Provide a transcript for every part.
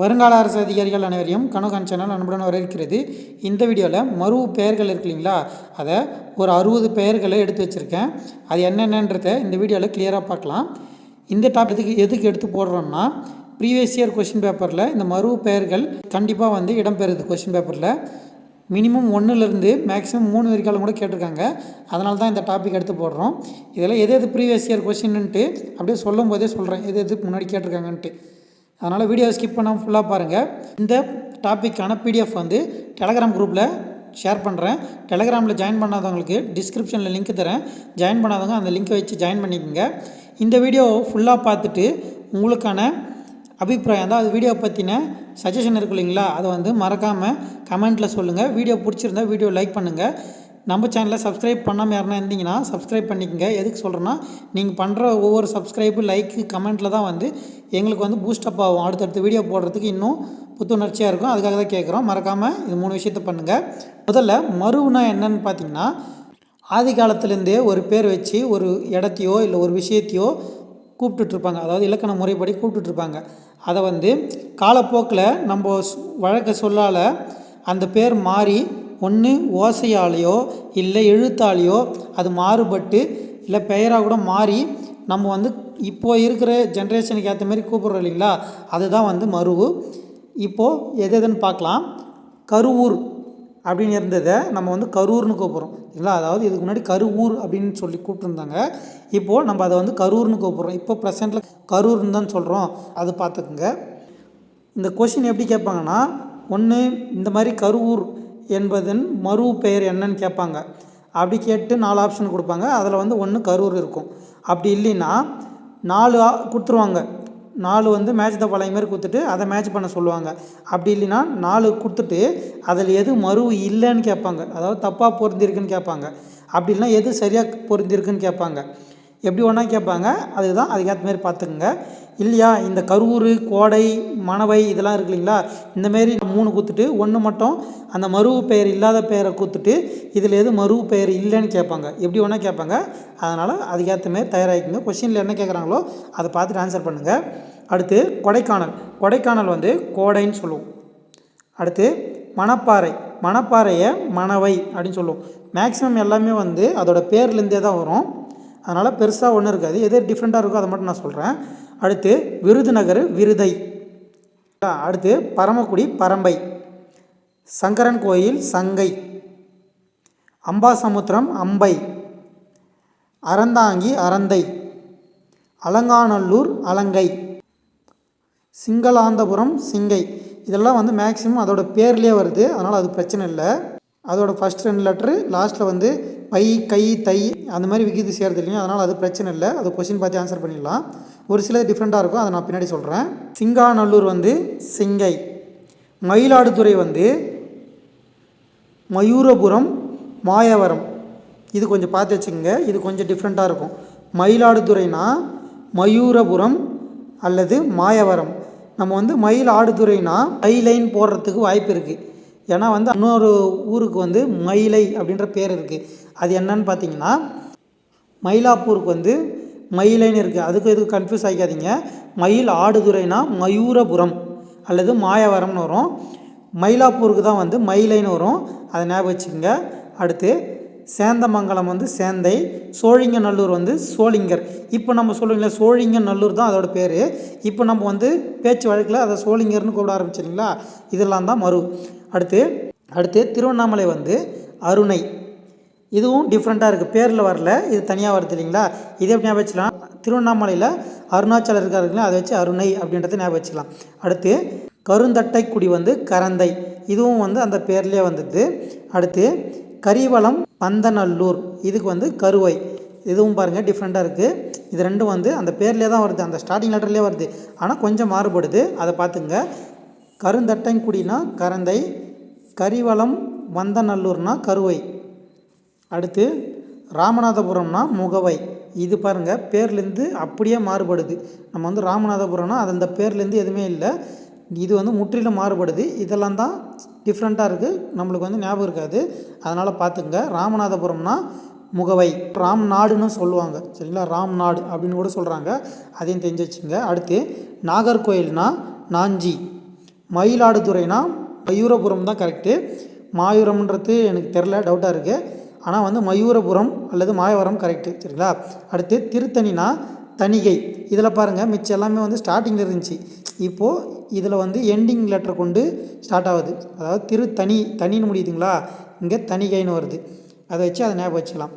வருங்கால அரசு அதிகாரிகள் அனைவரையும் கனகான் சேனல் அன்புடன் வரவேற்கிறது. இந்த வீடியோவில் மறு பெயர்கள் இருக்கு இல்லைங்களா? அதை ஒரு அறுபது பெயர்களை எடுத்து வச்சுருக்கேன். அது என்னென்னன்றதை இந்த வீடியோவில் கிளியராக பார்க்கலாம். இந்த டாபிக் எதுக்கு எடுத்து போடுறோம்னா ப்ரீவியஸ் இயர் கொஷின் பேப்பரில் இந்த மறு பெயர்கள் கண்டிப்பாக வந்து இடம்பெறுது கொஷின் பேப்பரில் மினிமம் ஒன்றுலேருந்து மேக்ஸிமம் மூணு வரைக்கும் கூட கேட்டிருக்காங்க. அதனால தான் இந்த டாபிக் எடுத்து போடுறோம். இதில் எது எது ப்ரீவியஸ் இயர் கொஷின்னுட்டு அப்படியே சொல்லும் போதே சொல்கிறேன் எது எது முன்னாடி கேட்டிருக்காங்கன்ட்டு. அதனால் வீடியோ ஸ்கிப் பண்ணாமல் ஃபுல்லாக பாருங்கள் இந்த டாப்பிக்கான பிடிஎஃப் வந்து டெலகிராம் குரூப்பில் ஷேர் பண்ணுறேன் டெலகிராமில் ஜாயின் பண்ணாதவங்களுக்கு டிஸ்கிரிப்ஷனில் லிங்க் தரேன். ஜாயின் பண்ணாதவங்க அந்த லிங்க்கை வச்சு ஜாயின் பண்ணிக்கோங்க. இந்த வீடியோ ஃபுல்லாக பார்த்துட்டு உங்களுக்கான அபிப்பிராயம் தான் அது வீடியோ பற்றின சஜஷன் இருக்கு இல்லைங்களா அதை வந்து மறக்காமல் கமெண்ட்டில் சொல்லுங்கள் வீடியோ பிடிச்சிருந்தா வீடியோ லைக் பண்ணுங்கள் நம்ம சேனலை சப்ஸ்கிரைப் பண்ணாமல் யாருனா இருந்தீங்கன்னா சப்ஸ்கிரைப் பண்ணிக்கங்க. எதுக்கு சொல்கிறேன்னா நீங்கள் பண்ணுற ஒவ்வொரு சப்ஸ்கிரைப்பு லைக்கு கமெண்ட்டில் தான் வந்து எங்களுக்கு வந்து பூஸ்டப் ஆகும். அடுத்தடுத்த வீடியோ போடுறதுக்கு இன்னும் புத்துணர்ச்சியாக இருக்கும். அதுக்காக தான் கேட்குறோம் மறக்காமல் இது மூணு விஷயத்த பண்ணுங்கள் முதல்ல மருவுனா என்னன்னு பார்த்தீங்கன்னா ஆதி காலத்துலேருந்தே ஒரு பேர் வச்சு ஒரு இடத்தையோ இல்லை ஒரு விஷயத்தையோ கூப்பிட்டுட்ருப்பாங்க அதாவது இலக்கண முறைப்படி கூப்பிட்டுட்ருப்பாங்க அதை வந்து காலப்போக்கில் நம்ம வழக்க சொல்லால் அந்த பேர் மாறி ஒன்று ஓசையாலேயோ இல்லை எழுத்தாலேயோ அது மாறுபட்டு இல்லை பெயராக கூட மாறி நம்ம வந்து இப்போது இருக்கிற ஜென்ரேஷனுக்கு ஏற்ற மாதிரி கூப்பிட்றோம் இல்லைங்களா? அதுதான் வந்து மருவு. இப்போது எது எதுன்னு பார்க்கலாம். கருவூர் அப்படின்னு இருந்ததை நம்ம வந்து கரூர்னு கூப்பிட்றோம். இல்லைங்களா? அதாவது இதுக்கு முன்னாடி கருவூர் அப்படின்னு சொல்லி கூப்பிட்டுருந்தாங்க. இப்போது நம்ம அதை வந்து கரூர்னு கூப்பிட்றோம். இப்போ ப்ரெசென்ட்டில் கரூர்னு தான் சொல்கிறோம் அது பார்த்துக்குங்க. இந்த கொஷின் எப்படி கேட்பாங்கன்னா ஒன்று இந்த மாதிரி கருவூர் என்பதன் மறு பெயர் என்னன்னு கேட்பாங்க. அப்படி கேட்டு நாலு ஆப்ஷன் கொடுப்பாங்க. அதில் வந்து ஒன்று கரூர் இருக்கும். அப்படி இல்லைன்னா நாலு ஆ- கொடுத்துருவாங்க. நாலு வந்து மேட்ச் த பழைய மாதிரி கொடுத்துட்டு அதை மேட்ச் பண்ண சொல்லுவாங்க. அப்படி இல்லைன்னா நாலு கொடுத்துட்டு அதில் எது மறு இல்லைன்னு கேட்பாங்க. அதாவது தப்பாக பொருந்திருக்குன்னு கேட்பாங்க. அப்படி இல்லைன்னா எது சரியாக பொருந்திருக்குன்னு கேட்பாங்க. எப்படி ஒன்றா கேட்பாங்க? அதுதான் அதுக்கேற்ற மாதிரி பார்த்துக்குங்க. இல்லையா? இந்த கரூர் கோடை மணவை இதெல்லாம் இருக்கு இல்லைங்களா? இந்தமாரி மூணு குத்துட்டு ஒன்று மட்டும் அந்த மருவு பெயர் இல்லாத பெயரை கூத்துட்டு இதில் எது மருவு பெயர் இல்லைன்னு கேட்பாங்க. எப்படி ஒன்றா கேட்பாங்க. அதனால் அதுக்கேற்ற மாதிரி தயாராகிக்குங்க. கொஷினில் என்ன கேட்குறாங்களோ அதை பார்த்துட்டு ஆன்சர் பண்ணுங்கள் அடுத்து கொடைக்கானல். கொடைக்கானல் வந்து கோடைன்னு சொல்லுவோம். அடுத்து மணப்பாறை. மணப்பாறையை மணவை அப்படின்னு சொல்லுவோம். மேக்ஸிமம் எல்லாமே வந்து அதோட பேர்லேருந்தே தான் வரும். அதனால் பெருசாக ஒன்றும் இருக்காது. எது டிஃப்ரெண்ட்டாக இருக்கோ அதை மட்டும் நான் சொல்கிறேன் அடுத்து விருதுநகர் விருதை. அடுத்து பரமக்குடி பரம்பை. சங்கரன் கோயில் சங்கை. அம்பாசமுத்திரம் அம்பை. அறந்தாங்கி அறந்தை. அலங்காநல்லூர் அலங்கை. சிங்களாந்தபுரம் சிங்கை. இதெல்லாம் வந்து மேக்ஸிமம் அதோட பேர்லேயே வருது. அதனால் அது பிரச்சனை இல்லை. அதோட ஃபஸ்ட் ரெண்டு லெட்ரு லாஸ்ட்டில் வந்து பை கை தை அந்த மாதிரி விகிது சேர்றது இல்லையா அதனால் அது பிரச்சனை இல்லை. அது கொஷின் பார்த்து ஆன்சர் பண்ணிடலாம். ஒரு சிலது டிஃப்ரெண்ட்டாக இருக்கும். அதை நான் பின்னாடி சொல்கிறேன் சிங்காநல்லூர் வந்து சிங்கை. மயிலாடுதுறை வந்து மயூரபுரம் மாயவரம். இது கொஞ்சம் பார்த்து வச்சுக்கோங்க. இது கொஞ்சம் டிஃப்ரெண்ட்டாக இருக்கும். மயிலாடுதுறைனா மயூரபுரம் அல்லது மாயவரம். நம்ம வந்து மயில் ஆடுதுறைனா போடுறதுக்கு வாய்ப்பு இருக்குது ஏன்னா வந்து இன்னொரு ஊருக்கு வந்து மயிலை அப்படின்ற பேர் இருக்குது அது என்னன்னு பார்த்தீங்கன்னா மயிலாப்பூருக்கு வந்து மயிலைன்னு இருக்குது அதுக்கு எதுக்கு கன்ஃபியூஸ் ஆகிக்காதீங்க மயில் ஆடுதுறைனா மயூரபுரம் அல்லது மாயவரம்னு வரும். மயிலாப்பூருக்கு தான் வந்து மயிலைன்னு வரும். அதை ஞாபகம் வச்சுக்கோங்க. அடுத்து சேந்தமங்கலம் வந்து சேந்தை சோழிங்கநல்லூர் வந்து சோழிங்கர். இப்போ நம்ம சொல்லுங்களா சோழிங்கநல்லூர் தான் அதோட பேர். இப்போ நம்ம வந்து பேச்சு வழக்கில் அதை சோழிங்கர்னு கூப்பிட ஆரம்பிச்சிங்களா இதெல்லாம் தான் மறு. அடுத்து அடுத்து திருவண்ணாமலை வந்து அருணை. இதுவும் டிஃப்ரெண்ட்டாக இருக்குது பேரில் வரல. இது தனியாக வருது இல்லைங்களா? இதே எப்படி ஞாபகம் வச்சுக்கலாம்? திருவண்ணாமலையில் அருணாச்சலம் இருக்காருங்களா அதை வச்சு அருணை அப்படின்றத ஞாபகம் வச்சுக்கலாம். அடுத்து கருந்தட்டை குடி வந்து கரந்தை. இதுவும் வந்து அந்த பேர்லேயே வந்தது. அடுத்து கரிவளம் பந்தநல்லூர். இதுக்கு வந்து கருவை. இதுவும் பாருங்கள் டிஃப்ரெண்ட்டாக இருக்குது இது ரெண்டும் வந்து அந்த பேர்லேயே தான் வருது. அந்த ஸ்டார்டிங் லெட்டர்லேயே வருது. ஆனால் கொஞ்சம் மாறுபடுது. அதை பார்த்துங்க. கருந்தட்டைக்குடினா கரந்தை கரிவளம் வந்தநல்லூர்னா கருவை. அடுத்து ராமநாதபுரம்னா முகவை. இது பாருங்கள் பேர்லேருந்து அப்படியே மாறுபடுது. நம்ம வந்து ராமநாதபுரம்னா அது அந்த பேர்லேருந்து எதுவுமே இல்லை. இது வந்து முற்றிலும் மாறுபடுது. இதெல்லாம் தான் டிஃப்ரெண்ட்டாக இருக்குது நம்மளுக்கு வந்து ஞாபகம் இருக்காது. அதனால் பார்த்துங்க ராமநாதபுரம்னா முகவை. ராம் நாடுன்னு சொல்லுவாங்க. சரிங்களா? ராம் நாடு அப்படின்னு கூட சொல்கிறாங்க அதையும் தெரிஞ்சு வச்சுங்க அடுத்து நாகர்கோயில்னா நாஞ்சி. மயிலாடுதுறைனா மயூரபுரம் தான் கரெக்டு மாயூரம்ன்றது எனக்கு தெரில டவுட்டாக இருக்குது ஆனால் வந்து மயூரபுரம் அல்லது மாயவரம் கரெக்டு சரிங்களா? அடுத்து திருத்தணினா தணிகை. இதில் பாருங்கள் மிச்சம் எல்லாமே வந்து ஸ்டார்டிங்கில் இருந்துச்சு. இப்போது இதில் வந்து எண்டிங் லெட்டர் கொண்டு ஸ்டார்ட் ஆகுது. அதாவது திருத்தணி தனின்னு முடியுதுங்களா? இங்கே தணிகைன்னு வருது. அதை வச்சு அதை ஞாபகம் வச்சுக்கலாம்.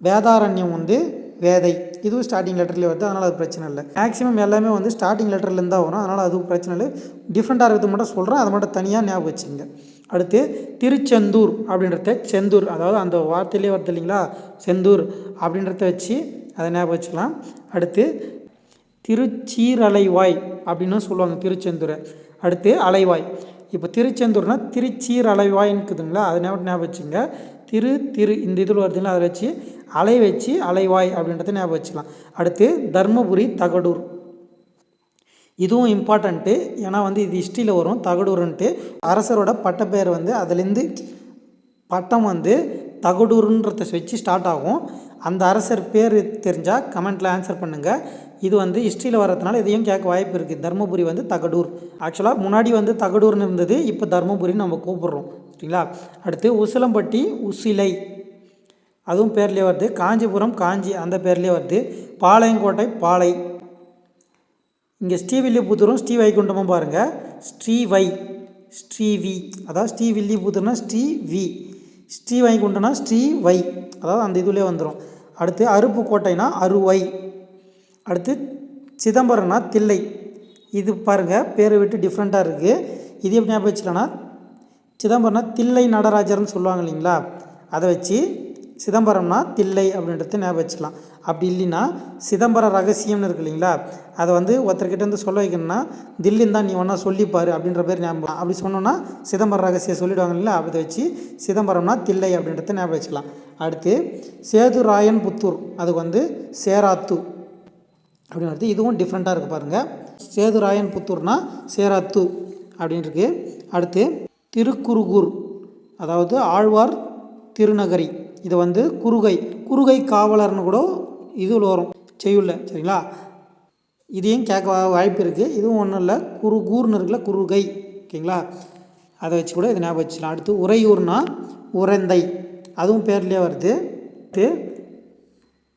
வேதாரண்யம் வந்து வேதை. இதுவும் ஸ்டார்டிங் லெட்டர்லேயே வருது அதனால் அது பிரச்சனை இல்லை. மேக்ஸிமம் எல்லாமே வந்து ஸ்டார்டிங் லெட்டர்லேருந்து தான் வரும். அதனால் அதுவும் பிரச்சனை இல்லை. டிஃப்ரெண்ட்டாக இருக்கிறது மட்டும் சொல்கிறேன் அதை மட்டும் தனியாக ஞாபகம் வச்சுங்க அடுத்து திருச்செந்தூர் அப்படின்றத செந்தூர் அதாவது அந்த வார்த்தையிலே வருது இல்லைங்களா? செந்தூர் அப்படின்றத வச்சு அதை ஞாபகம் வச்சுக்கலாம். அடுத்து திருச்சீரலைவாய் அப்படின்னு சொல்லுவாங்க திருச்செந்தூரை. அடுத்து அலைவாய். இப்போ திருச்செந்தூர்னா திருச்சீர் அலைவாய்ன்னு இருக்குதுங்களா? அதை ஞாபகம் ஞாபகம் வச்சுங்க. திரு திரு இந்த இதில் வருதுங்களா அதை வச்சு அலை வச்சு அலைவாய் அப்படின்றத ஞாபகம் வச்சுக்கலாம். அடுத்து தர்மபுரி தகடூர். இதுவும் இம்பார்ட்டண்ட்டு ஏன்னா வந்து இது ஹிஸ்ட்ரியில் வரும் தகடூருன்ட்டு. அரசரோட பட்டப்பெயர் வந்து அதுலேருந்து பட்டம் வந்து தகடூருன்றத வச்சு ஸ்டார்ட் ஆகும். அந்த அரசர் பேர் தெரிஞ்சால் கமெண்ட்டில் ஆன்சர் பண்ணுங்கள் இது வந்து ஹிஸ்ட்ரியில் வர்றதுனால இதையும் கேட்க வாய்ப்பு இருக்குது தர்மபுரி வந்து தகடூர். ஆக்சுவலாக முன்னாடி வந்து தகடூர்னு இருந்தது இப்போ தர்மபுரின்னு நம்ம கூப்பிட்றோம். சரிங்களா? அடுத்து உசிலம்பட்டி உசிலை. அதுவும் பேர்லேயே வருது. காஞ்சிபுரம் காஞ்சி அந்த பேர்லேயே வருது. பாளையங்கோட்டை பாளை. இங்கே ஸ்ரீவில்லிபுத்தூரும் ஸ்ரீ வைகுண்டமும் பாருங்கள் ஸ்ரீவை ஸ்ரீவி. அதாவது ஸ்ரீவில்லிபுத்தூர்னா ஸ்ரீ வி ஸ்ரீ வைகுண்டம்னா ஸ்ரீ வை அதாவது அந்த இதுலேயே வந்துடும் அடுத்து அருப்புக்கோட்டைனா அருவை. அடுத்து சிதம்பரம்னா தில்லை. இது பாருங்கள் பேரை விட்டு டிஃப்ரெண்ட்டாக இருக்குது இது எப்படி ஞாபகம் வச்சுக்கலாம்னா சிதம்பரம்னா தில்லை நடராஜர்னு சொல்லுவாங்க இல்லைங்களா? அதை வச்சு சிதம்பரம்னா தில்லை அப்படின்றத ஞாபகம் வச்சுக்கலாம். அப்படி இல்லைன்னா சிதம்பர ரகசியம்னு இருக்கு இல்லைங்களா? அதை வந்து ஒருத்தர்கிட்ட வந்து சொல்ல வைக்கணும்னா தில்லின்னு தான் நீ ஒன்றா சொல்லிப்பார் அப்படின்ற பேர் ஞாபகம் அப்படி சொன்னோன்னா சிதம்பர ரகசியம் சொல்லிடுவாங்க இல்லைங்களா? அதை வச்சு சிதம்பரம்னா தில்லை அப்படின்றத ஞாபகம் வச்சுக்கலாம். அடுத்து சேதுராயன் புத்தூர் அதுக்கு வந்து சேராத்து அப்படின்னு இதுவும் டிஃப்ரெண்ட்டாக இருக்குது பாருங்கள் சேதுராயன் புத்தூர்னா சேராத்து அப்படின்னு இருக்குது அடுத்து திருக்குறுகூர் அதாவது ஆழ்வார் திருநகரி. இது வந்து குறுகை குறுகை காவலர்னு கூட இதில் வரும். செய்யுள்ள சரிங்களா? இதையும் கேட்க வாய்ப்பு இருக்குது இதுவும் ஒன்றும் இல்லை குறுகூர்னு இருக்குல்ல குறுகை ஓகேங்களா? அதை வச்சு கூட இதை ஞாபகம் வச்சுக்கலாம். அடுத்து உறையூர்னா உரந்தை அதுவும் பேர்லேயே வருது. அடுத்து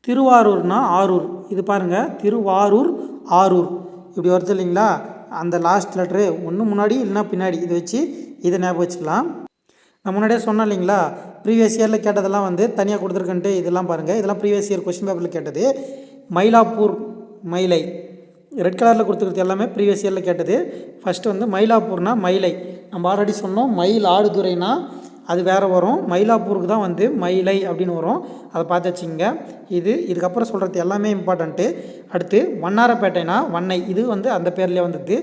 திருவாரூர்னா ஆரூர். இது பாருங்கள் திருவாரூர் ஆரூர். இப்படி வருது இல்லைங்களா? அந்த லாஸ்ட் லெட்ரு ஒன்று முன்னாடி இல்லைன்னா பின்னாடி. இதை வச்சு இதை ஞாபகம் வச்சுக்கலாம். நான் முன்னாடியே சொன்னேன் இல்லைங்களா? ப்ரீவியஸ் இயரில் கேட்டதெல்லாம் வந்து தனியாக கொடுத்துருக்கன்ட்டு இதெல்லாம் பாருங்கள் இதெல்லாம் ப்ரீவியஸ் இயர் கொஸ்டின் பேப்பரில் கேட்டது. மயிலாப்பூர் மயிலை. ரெட் கலரில் கொடுத்துருக்கிறது எல்லாமே ப்ரீவியஸ் இயரில் கேட்டது. ஃபஸ்ட்டு வந்து மயிலாப்பூர்னா மயிலை. நம்ம ஆல்ரெடி சொன்னோம் மயில் ஆடுதுறைனா அது வேறு வரும். மயிலாப்பூருக்கு தான் வந்து மயிலை அப்படின்னு வரும். அதை பார்த்து வச்சுங்க இது இதுக்கப்புறம் சொல்கிறது எல்லாமே இம்பார்ட்டண்ட்டு அடுத்து வண்ணாரப்பேட்டைனா வண்ணை. இது வந்து அந்த பேர்லேயே வந்தது.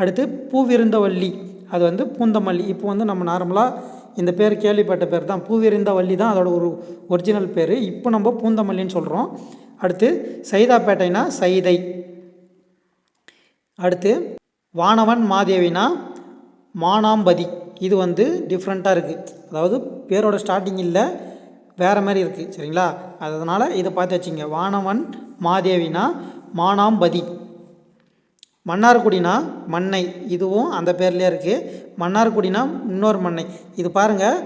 அடுத்து பூவிருந்தவல்லி. அது வந்து பூந்தமல்லி. இப்போ வந்து நம்ம நார்மலாக இந்த பேர் கேள்விப்பட்ட பேர் தான். பூவிருந்தவல்லி தான் அதோட ஒரு ஒரிஜினல் பேர். இப்போ நம்ம பூந்தமல்லின்னு சொல்கிறோம் அடுத்து சைதாப்பேட்டைனா சைதை. அடுத்து வானவன் மாதேவினா மானாம்பதி. இது வந்து டிஃப்ரெண்ட்டாக இருக்குது அதாவது பேரோட ஸ்டார்டிங் இல்லை வேறு மாதிரி இருக்குது சரிங்களா? அதனால் இதை பார்த்து வச்சுங்க. வானவன் மாதேவினா மானாம்பதி. மன்னார்குடினா மண்ணை இதுவும் அந்த பேர்லேயே இருக்குது மன்னார்குடினா இன்னொரு மண்ணை. இது பாருங்கள்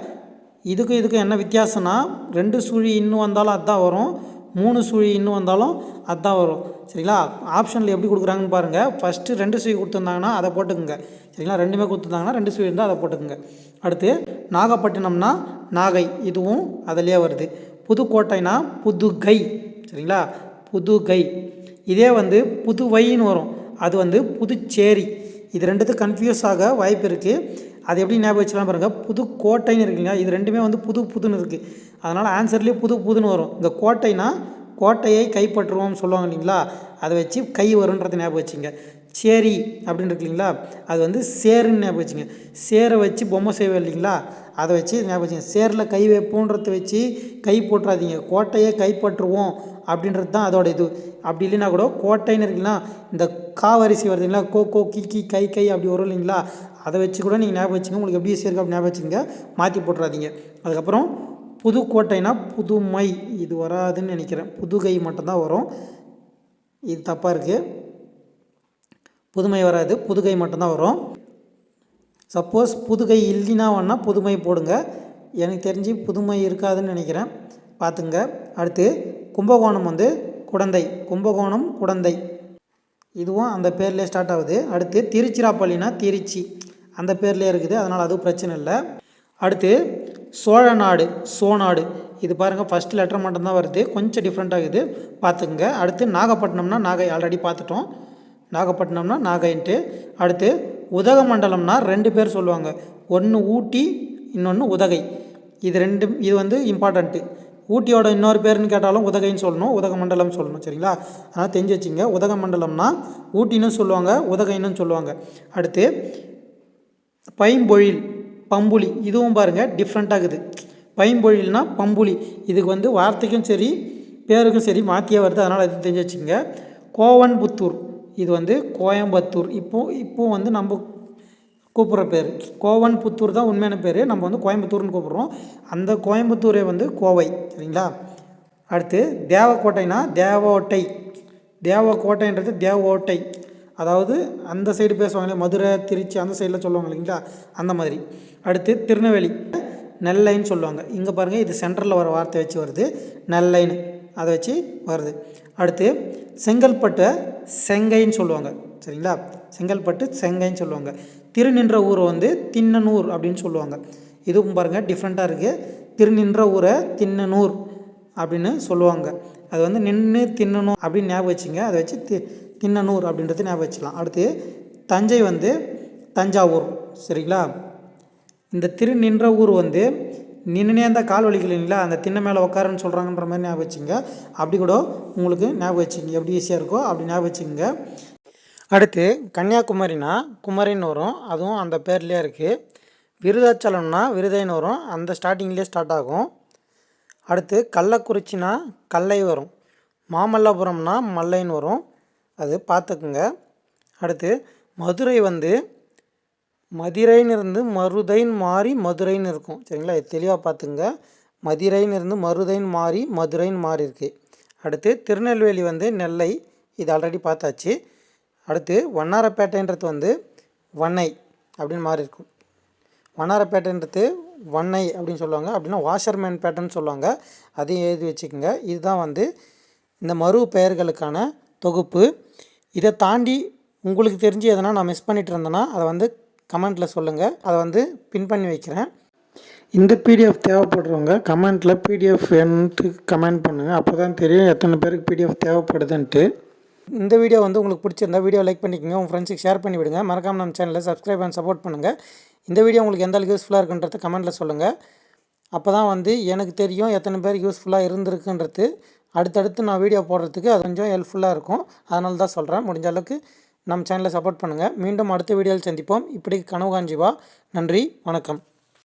இதுக்கும் இதுக்கும் என்ன வித்தியாசம்னா ரெண்டு சுழி இன்னும் வந்தாலும் அதுதான் வரும் மூணு சுழி இன்னும் வந்தாலும் அதுதான் வரும். சரிங்களா? ஆப்ஷனில் எப்படி கொடுக்குறாங்கன்னு பாருங்கள் ஃபஸ்ட்டு ரெண்டு சுழி கொடுத்துருந்தாங்கன்னா அதை போட்டுக்குங்க. சரிங்களா? ரெண்டுமே கொடுத்துருந்தாங்கன்னா ரெண்டு சுழி இருந்தால் அதை போட்டுக்குங்க. அடுத்து நாகப்பட்டினம்னா நாகை இதுவும் அதிலே வருது. புதுக்கோட்டைனா புதுகை. சரிங்களா? புதுகை. இதே வந்து புதுவைன்னு வரும். அது வந்து புதுச்சேரி. இது ரெண்டுத்துக்கும் கன்ஃபியூஸ் ஆக வாய்ப்பு இருக்குது அது எப்படி ஞாபகம் வச்சுலாம் பாருங்கள் புது கோட்டைன்னு இருக்குங்க இது ரெண்டுமே வந்து புது புதுன்னு இருக்குது அதனால் ஆன்சர்லேயே புது புதுன்னு வரும். இந்த கோட்டைனா கோட்டையை கைப்பற்றுவோம்னு சொல்லுவாங்க இல்லைங்களா? அதை வச்சு கை வரும்ன்றதை ஞாபகம் வச்சுங்க. சேரி அப்படின்னு இருக்கு இல்லைங்களா? அது வந்து சேருன்னு ஞாபகம் வச்சுங்க. சேரை வச்சு பொம்மை செய்வோம் இல்லைங்களா? அதை வச்சு ஞாபகம் வச்சுங்க. சேரில் கை வைப்போன்றத வச்சு கை போட்டுறாதீங்க. கோட்டையை கைப்பற்றுவோம் அப்படின்றது தான் அதோட இது. அப்படி இல்லைன்னா கூட கோட்டைன்னு இருக்குன்னா இந்த காவரிசி வருது இல்லைங்களா? கோ கோ கி கி கை கை அப்படி வரும் இல்லைங்களா? அதை வச்சு கூட நீங்கள் ஞாபகம் வச்சுங்க. உங்களுக்கு எப்படி சேர்க்க அப்படி ஞாபகம் வச்சுங்க. மாற்றி போட்டுறாதீங்க. அதுக்கப்புறம் புதுக்கோட்டைனா புதுமை. இது வராதுன்னு நினைக்கிறேன். புதுகை மட்டும்தான் வரும். இது தப்பாக இருக்குது புதுமை வராது. புதுகை மட்டும்தான் வரும். சப்போஸ் புதுகை இல்லைனா வேணா புதுமை போடுங்க. எனக்கு தெரிஞ்சு புதுமை இருக்காதுன்னு நினைக்கிறேன். பார்த்துங்க. அடுத்து கும்பகோணம் வந்து குடந்தை. கும்பகோணம் குடந்தை. இதுவும் அந்த பேர்லேயே ஸ்டார்ட் ஆகுது. அடுத்து திருச்சிராப்பள்ளினா திருச்சி. அந்த பேர்லேயே இருக்குது. அதனால் அதுவும் பிரச்சனை இல்லை. அடுத்து சோழ நாடு சோநாடு இது பாருங்கள் ஃபஸ்ட் லெட்டர் மட்டும்தான் வருது. கொஞ்சம் டிஃப்ரெண்ட் ஆகுது. பார்த்துக்குங்க அடுத்து நாகப்பட்டினம்னா நாகை. ஆல்ரெடி பார்த்துட்டோம். நாகப்பட்டினம்னா நாகைன்ட்டு. அடுத்து உதகமண்டலம்னா ரெண்டு பேர் சொல்லுவாங்க. ஒன்று ஊட்டி இன்னொன்று உதகை. இது ரெண்டு இது வந்து இம்பார்ட்டண்ட்டு ஊட்டியோட இன்னொரு பேருன்னு கேட்டாலும் உதகைன்னு சொல்லணும் உதகமண்டலம் சொல்லணும் சரிங்களா? அதனால் தெரிஞ்சு வச்சுங்க. உதகமண்டலம்னா ஊட்டின்னு சொல்லுவாங்க உதகைன்னு சொல்லுவாங்க. அடுத்து பைம்பொழில் பம்புலி. இதுவும் பாருங்கள் டிஃப்ரெண்ட்டாகுது பைம்பொழில்னா பம்புலி. இதுக்கு வந்து வார்த்தைக்கும் சரி பேருக்கும் சரி மாற்றியே வருது. அதனால் இது தெரிஞ்சு வச்சுங்க கோவன்புத்தூர். இது வந்து கோயம்புத்தூர். இப்போது இப்போ வந்து நம்ம கூப்பிட்ற பேர். கோவன் புத்தூர் தான் உண்மையான பேர். நம்ம வந்து கோயம்புத்தூர்னு கூப்பிட்றோம். அந்த கோயம்புத்தூரே வந்து கோவை சரிங்களா? அடுத்து தேவக்கோட்டைனா தேவோட்டை. தேவக்கோட்டைன்றது தேவோட்டை. அதாவது அந்த சைடு பேசுவாங்களே மதுரை திருச்சி அந்த சைடில் சொல்லுவாங்க இல்லைங்களா? அந்த மாதிரி. அடுத்து திருநெல்வேலி. நெல்லைன்னு சொல்லுவாங்க. இங்கே பாருங்கள் இது சென்டரில் வர வார்த்தை வச்சு வருது. நெல்லைன்னு. அதை வச்சு வருது. அடுத்து செங்கல்பட்டை செங்கைன்னு சொல்லுவாங்க. சரிங்களா? செங்கல்பட்டு செங்கைன்னு சொல்லுவாங்க. திருநின்ற ஊரை வந்து தின்னனூர் அப்படின்னு சொல்லுவாங்க. இதுவும் பாருங்கள் டிஃப்ரெண்ட்டாக இருக்குது திருநின்ற ஊரை தின்னனூர் அப்படின்னு சொல்லுவாங்க. அது வந்து நின்று தின்னணும் அப்படின்னு ஞாபகம் வச்சுங்க. அதை வச்சு தி தின்னனூர் அப்படின்றது ஞாபகம் வச்சுக்கலாம். அடுத்து தஞ்சை வந்து தஞ்சாவூர். சரிங்களா? இந்த திரு நின்ற ஊர் வந்து நின்றுனே இருந்தால் கால் வலிக்கலைங்களா? அந்த திண்ணை மேலே உட்காருன்னு சொல்கிறாங்கன்ற மாதிரி ஞாபகம் வச்சுங்க. அப்படி கூட உங்களுக்கு ஞாபகம் வச்சுங்க எப்படி ஈஸியாக இருக்கோ அப்படி ஞாபகம் வச்சுங்க அடுத்து கன்னியாகுமரினா குமரின்னு வரும். அதுவும் அந்த பேர்லேயே இருக்குது விருதாச்சலம்னா விருதைன்னு வரும். அந்த ஸ்டார்டிங்லேயே ஸ்டார்ட் ஆகும். அடுத்து கள்ளக்குறிச்சினா கல்லை வரும். மாமல்லபுரம்னா மல்லைன்னு வரும். அது பார்த்துக்குங்க. அடுத்து மதுரை வந்து மதுரைன்னு இருந்து மருதைன்னு மாறி மதுரைன்னு இருக்கும். சரிங்களா? இது தெளிவாக பார்த்துங்க மதுரைன்னு இருந்து மருதைன்னு மாறி மதுரைன்னு மாறி இருக்கு அடுத்து திருநெல்வேலி வந்து நெல்லை இது ஆல்ரெடி பார்த்தாச்சு. அடுத்து வண்ணாரப்பேட்டைன்றது வந்து வண்ணை அப்படின்னு மாறி இருக்கும் வண்ணாரப்பேட்டைன்றது வண்ணை அப்படின்னு சொல்லுவாங்க. அப்படின்னா வாஷர்மேன் பேட்டைன்னு சொல்லுவாங்க. அதையும் எழுதி வச்சுக்கோங்க. இதுதான் வந்து இந்த மறு பெயர்களுக்கான தொகுப்பு. இதை தாண்டி உங்களுக்கு தெரிஞ்சு எதனா நான் மிஸ் பண்ணிட்டு இருந்தேன்னா அதை வந்து கமெண்ட்டில் சொல்லுங்கள் அதை வந்து பின் பண்ணி வைக்கிறேன். இந்த பிடிஎஃப் தேவைப்படுறவங்க கமெண்ட்டில் பிடிஎஃப் வேணுன்ட்டு கமெண்ட் பண்ணுங்கள் அப்போ தான் தெரியும் எத்தனை பேருக்கு பிடிஎஃப் தேவைப்படுதுன்ட்டு. இந்த வீடியோ வந்து உங்களுக்கு பிடிச்சிருந்தா வீடியோ லைக் பண்ணிக்கோங்க. உங்கள் ஃப்ரெண்ட்ஸுக்கு ஷேர் பண்ணி விடுங்க. மறக்காம நம்ம சேனலில் சப்ஸ்கிரைப் அண்ட் சப்போர்ட் பண்ணுங்கள் இந்த வீடியோ உங்களுக்கு எந்த அளவுக்கு யூஸ்ஃபுல்லாக இருக்குன்றத கமெண்ட்டில் சொல்லுங்கள் அப்போ தான் வந்து எனக்கு தெரியும் எத்தனை பேர் யூஸ்ஃபுல்லாக இருந்திருக்குன்றது. அடுத்தடுத்து நான் வீடியோ போடுறதுக்கு அது கொஞ்சம் ஹெல்ப்ஃபுல்லாக இருக்கும். அதனால தான் சொல்கிறேன் முடிஞ்ச அளவுக்கு நம்ம சேனலை சப்போர்ட் பண்ணுங்கள் மீண்டும் அடுத்த வீடியோவில் சந்திப்போம். இப்படி கனவு காஞ்சிவா நன்றி. வணக்கம்.